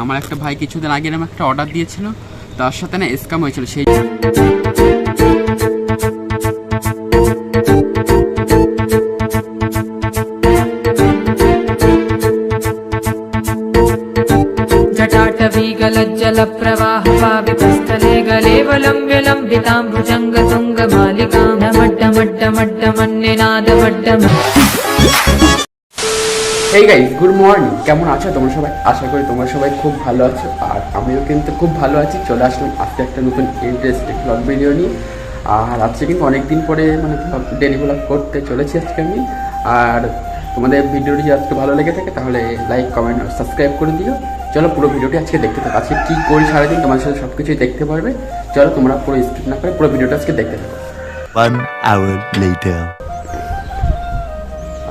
আমার একটা ভাই কিছুদিন আগে এরকম একটা অর্ডার দিয়েছিল তার সাথে না স্ক্যাম হয়েছিল সেই जटाटवीगलज्जलप्रवाहपावितस्थले गलेवलं विलम्ब्यलम्बिताम्बुजङ्गतुङ्गमालिकां नमड्डमड्डमड्डमन्निनादमड्डम এই গাইস গুড মর্নিং কেমন আছো? তোমরা সবাই? আশা করি তোমরা সবাই খুব ভালো আছো। আর আমিও কিন্তু খুব ভালো আছি। চলে আসলাম আজকে একটা নতুন ইন্টারেস্টিং ব্লগ ভিডিও নিয়ে। আর আজকে কিন্তু অনেক দিন পরে মানে ডেলি ব্লগ করতে চলেছি আজকে আমি। আর তোমাদের ভিডিওটি যদি আজকে ভালো লেগে থাকে, তাহলে লাইক কমেন্ট আর সাবস্ক্রাইব করে দিও। চলো পুরো ভিডিওটি আজকে দেখতে থাকো। আজকে কী করি সারাদিন? তোমাদের সাথে সব কিছুই দেখতে পারবে। চলো তোমরা পুরো স্কিপ না করে পুরো ভিডিওটা আজকে দেখতে থাকো। One hour later.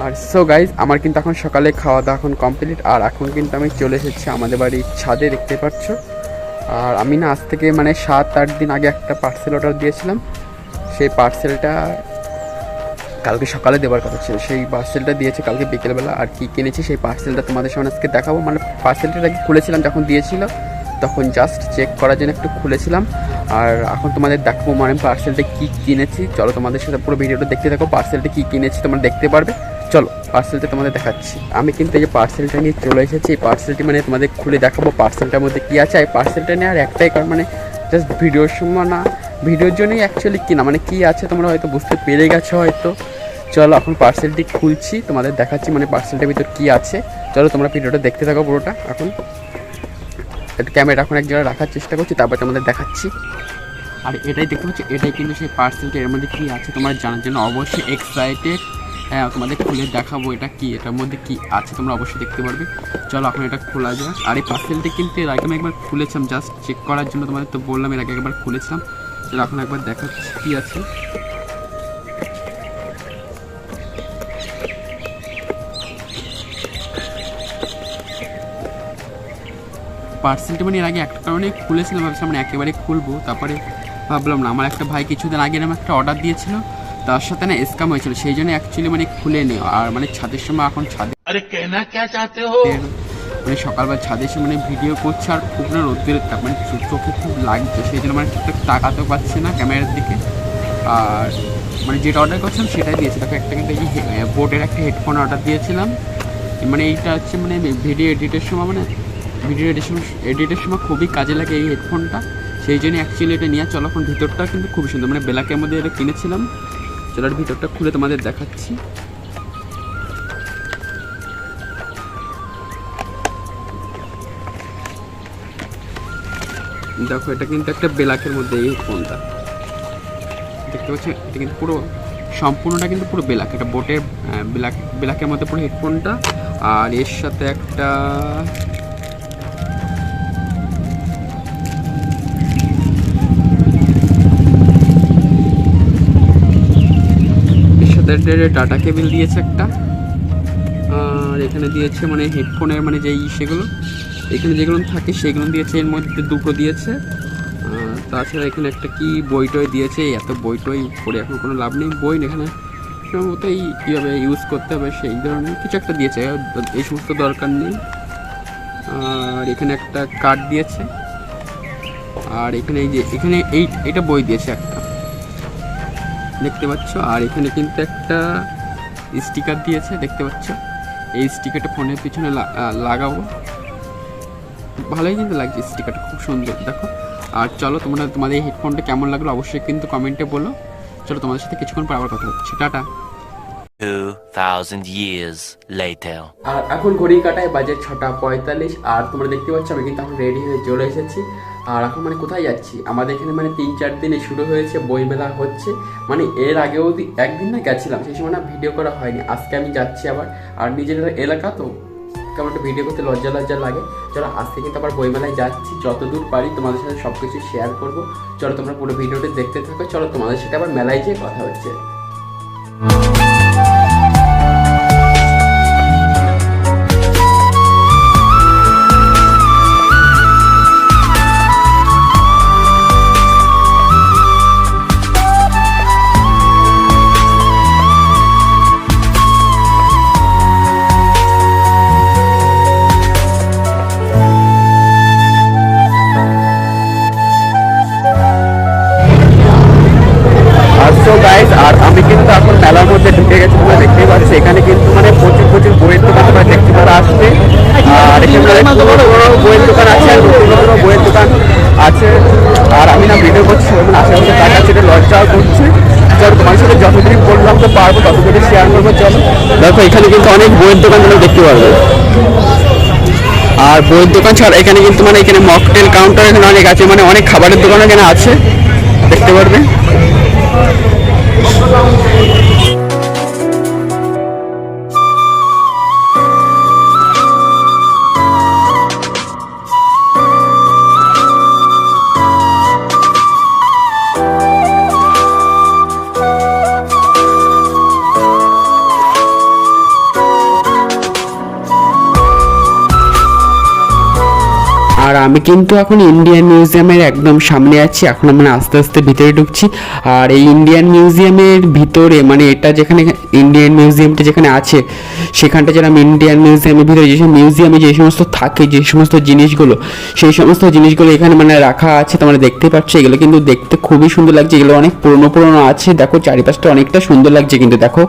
আর সো গাইজ আমার কিন্তু এখন সকালে খাওয়া দাওয়া এখন কমপ্লিট আর এখন কিন্তু আমি চলে এসেছি আমাদের বাড়ির ছাদে, দেখতে পাচ্ছ। আর আমি না আজ থেকে মানে সাত আট দিন আগে একটা পার্সেল অর্ডার দিয়েছিলাম। সেই পার্সেলটা কালকে সকালে দেওয়ার কথা ছিল। সেই পার্সেলটা দিয়েছে কালকে বিকেলবেলা, আর কি কিনেছি সেই পার্সেলটা তোমাদের সামনে আজকে দেখাবো। মানে পার্সেলটা আগে খুলেছিলাম যখন দিয়েছিল, তখন জাস্ট চেক করার জন্য একটু খুলেছিলাম। আর এখন তোমাদের দেখাবো মানে পার্সেলটা কী কিনেছি। চলো তোমাদের সাথে পুরো ভিডিওটা দেখতে থাকো পার্সেলটা কী কিনেছি তোমরা দেখতে পারবে। চলো পার্সেলটা তোমাদের দেখাচ্ছি। আমি কিন্তু এই যে পার্সেলটা নিয়ে চলে এসেছি, এই পার্সেলটি মানে তোমাদের খুলে দেখাবো পার্সেলটার মধ্যে কী আছে। এই পার্সেলটা নিয়ে আর একটাই কারণ মানে জাস্ট ভিডিওর সময় না ভিডিওর জন্যই অ্যাকচুয়ালি কিনা মানে কী আছে তোমরা হয়তো বুঝতে পেরে গেছো হয়তো। চলো, এখন পার্সেলটি খুলছি, তোমাদের দেখাচ্ছি মানে পার্সেলটার ভিতর কী আছে। চলো, তোমরা ভিডিওটা দেখতে থাকো পুরোটা, এখন একটু ক্যামেরা এখন এক জায়গায় রাখার চেষ্টা করছি, তারপর তোমাদের দেখাচ্ছি। আর এটাই দেখতে পাচ্ছি, এটাই কিন্তু সেই পার্সেলটা এর মধ্যে কী আছে তোমার জানার জন্য অবশ্যই এক্সাইটেড হ্যাঁ তোমাদের খুলে দেখাবো এটা কি, এটার মধ্যে কি আছে, তোমরা অবশ্যই দেখতে পারবে। চলো, এখন এটা খোলা যাক। আর এই পার্সেলটা কিন্তু এর আগে আমি একবার খুলেছিলাম জাস্ট চেক করার জন্য তোমাদের তো বললাম, এর আগে একবার খুলেছিলাম। চলো, এখন একবার দেখাচ্ছি কী আছে। পার্সেলটা মানে এর আগে একটা কারণে খুলেছিলাম, ভাবছিলাম মানে একেবারে খুলবো, তারপরে ভাবলাম না, আমার একটা ভাই কিছুদিন আগে এরকম একটা অর্ডার দিয়েছিল তার সাথে না এসকাম হয়েছিল সেই জন্য অ্যাকচুয়ালি মানে খুলে নিও আর মানে ছাদের সময় এখন ছাদে আরে কেনা কে চাতে হো? মানে সকালবেলা ছাদে এসে মানে ভিডিও করছে আর খুব না রোদ্দের তাপ মানে চোখে খুব লাগছে সেই জন্য মানে ঠিকঠাক টাকা তো পাচ্ছে না ক্যামেরার দিকে। আর মানে যেটা অর্ডার করছিলাম সেটাই দিয়েছি। তাকে একটা কিন্তু বোর্ডের বোটের একটা হেডফোন অর্ডার দিয়েছিলাম। মানে এইটা হচ্ছে মানে ভিডিও এডিটের সময় মানে ভিডিও এডিটের এডিটের সময় খুবই কাজে লাগে এই হেডফোনটা সেই জন্য অ্যাকচুয়ালি এটা নিয়ে এখন ভিতরটা কিন্তু খুবই সুন্দর। মানে বেলাকের মধ্যে এটা কিনেছিলাম। চলো আর ভিতরটা খুলে তোমাদের দেখাচ্ছি। দেখো, এটা কিন্তু একটা বেলাকের মধ্যে এই ফোনটা। দেখতে পাচ্ছি? এটা কিন্তু পুরো সম্পূর্ণটা কিন্তু পুরো বেলাক। এটা বোটের বেলাক, বেলাকের মধ্যে পুরো হেডফোনটা আর এর সাথে একটা এর ডাটা কেবিল দিয়েছে একটা। আর এখানে দিয়েছে মানে হেডফোনের মানে যেই সেগুলো, এখানে যেগুলো থাকে সেগুলো দিয়েছে, এর মধ্যে দুটো দিয়েছে। তাছাড়া এখানে একটা কি বই টই দিয়েছে এত বই টই পড়ে এখন কোনো লাভ নেই। বই এখানে সম্ভবত এই কীভাবে ইউজ করতে হবে সেই ধরনের কিছু একটা দিয়েছে, এই সমস্ত দরকার নেই। আর এখানে একটা কার্ড দিয়েছে। আর এখানে এই যে, এখানে এই, এটা বই দিয়েছে একটা। দেখতে পাচ্ছ? আর এখানে কিন্তু একটা স্টিকার দিয়েছে দেখতে পাচ্ছ? এই স্টিকারটা ফোনের পিছনে লাগাবো। ভালোই কিন্তু লাগছে স্টিকারটা খুব সুন্দর দেখো। আর চলো তোমরা তোমাদের এই হেডফোনটা কেমন লাগল অবশ্যই কিন্তু কমেন্টে বলো। চলো তোমাদের সাথে কিছুক্ষণ পর আবার কথা হচ্ছে tata. Two thousand years later. আর এখন ঘড়ি কাটায় বাজে ছটা পঁয়তাল্লিশ আর তোমরা দেখতে পাচ্ছ আমি কিন্তু এখন রেডি হয়ে চলে এসেছি। আর এখন মানে কোথায় যাচ্ছি? আমাদের এখানে মানে তিন চার দিনে শুরু হয়েছে বইমেলা হচ্ছে। মানে এর আগেও একদিন না গেছিলাম, সেই সময় না ভিডিও করা হয়নি। আজকে আমি যাচ্ছি আবার। আর নিজের এলাকা তো, কেমন একটা ভিডিও করতে লজ্জা লজ্জা লাগে। চলো আজকে কিন্তু আবার বইমেলায় যাচ্ছি। যতদূর পারি তোমাদের সাথে সব কিছু শেয়ার করব। চলো, তোমরা পুরো ভিডিওটি দেখতে থাকো। চলো, তোমাদের সাথে আবার মেলায় যেয়ে কথা হচ্ছে। আছে। আর আমি না ভিডিও করছি এবং আশেপাশে টাকা এটা লজ্জাও করছি। চলো তোমার সাথে যতদিন বললাম তো পারব, ততদিনই শেয়ার করব, চলো। দেখো, এখানে কিন্তু অনেক বইয়ের দোকান তোমরা দেখতে পারবে। আর বইয়ের দোকান ছাড়া এখানে কিন্তু মানে এখানে মকটেল কাউন্টার এখানে অনেক আছে মানে অনেক খাবারের দোকান এখানে আছে। দেখতে পারবে? আর আমি কিন্তু এখন ইন্ডিয়ান মিউজিয়ামের একদম সামনে আছি, এখন আমরা আস্তে আস্তে ভিতরে ঢুকছি। আর এই ইন্ডিয়ান মিউজিয়ামের ভিতরে মানে এটা যেখানে ইন্ডিয়ান মিউজিয়ামটা যেখানে আছে, সেখানটা যেরকম ইন্ডিয়ান মিউজিয়ামের ভিতরে যে মিউজিয়ামে যে সমস্ত থাকে, যে সমস্ত জিনিসগুলো, সেই সমস্ত জিনিসগুলো এখানে মানে রাখা আছে, তোমরা দেখতে পাচ্ছ। এগুলো কিন্তু দেখতে খুবই সুন্দর লাগছে, এগুলো অনেক পুরনো পুরনো আছে, দেখো চারিপাশটা অনেকটা সুন্দর লাগছে কিন্তু, দেখো।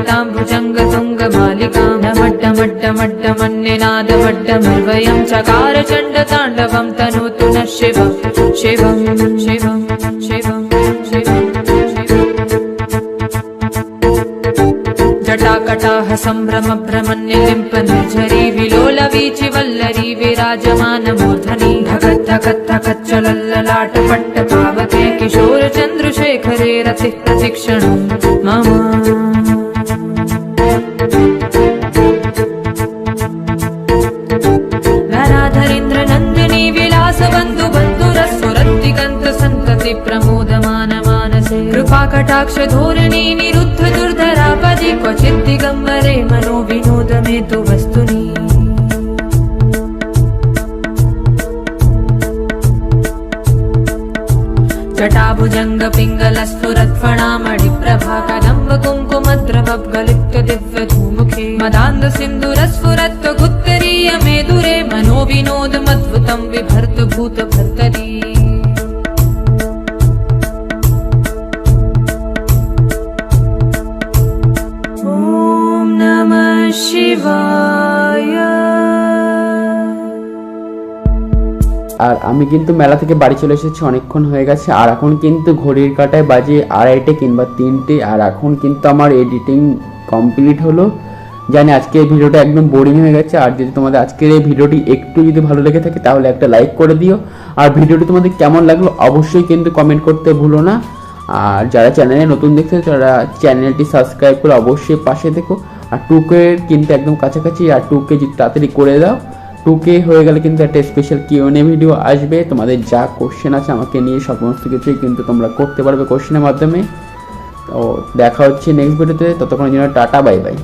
गलेवलम्ब्य लम्बिताम्बुजङ्गतुङ्गमालिकां नमड्डमड्डमड्डमन्निनादमड्डमर्वयं चकार चण्डताण्डवं तनोतु नः शिवं शिवं शिवं शिवं शिवं जटाकटाह सम्भ्रम भ्रमन्यलिम्प निर्झरी विलोलवीचि वल्लरी विराजमानमूर्धनि धगत् धगत् धगच्चलल्ललाट पट्ट पावके किशोर चन्द्रशेखरे रतिः प्रतिक्षणं मम क्वचित् दिगम्बरे मनो विनोद मे तु जटाभुजङ्गपिङ्गलस्फुरत्वणामणि प्रभा कदम्ब कुम्कुमद्रमगलित्व दिव्यधूमुखे मदान्तसिन्दुरस्फुरत्वगुत्तरीय मे दुरे मनो विनोद विभर्तभूत भर्तरी আর আমি কিন্তু মেলা থেকে বাড়ি চলে এসেছি, অনেকক্ষণ হয়ে গেছে। আর এখন কিন্তু ঘড়ির কাটায় বাজে আড়াইটে কিংবা তিনটে। আর এখন কিন্তু আমার এডিটিং কমপ্লিট হলো। জানি আজকে এই ভিডিওটা একদম বোরিং হয়ে গেছে। আর যদি তোমাদের আজকের এই ভিডিওটি একটু যদি ভালো লেগে থাকে, তাহলে একটা লাইক করে দিও। আর ভিডিওটি তোমাদের কেমন লাগল, অবশ্যই কিন্তু কমেন্ট করতে ভুলো না। আর যারা চ্যানেলে নতুন দেখছে, তারা চ্যানেলটি সাবস্ক্রাইব করে অবশ্যই পাশে দেখো আর টুকে কিন্তু একদম কাছাকাছি, আর টুকে যদি তাড়াতাড়ি করে দাও টুকে হয়ে গেলে কিন্তু একটা স্পেশাল কিউএনএ ভিডিও আসবে। তোমাদের যা কোশ্চেন আছে আমাকে নিয়ে সমস্ত কিছুই কিন্তু তোমরা করতে পারবে কোশ্চেনের মাধ্যমে। তো দেখা হচ্ছে নেক্সট ভিডিওতে ততক্ষণের জন্য টাটা বাই বাই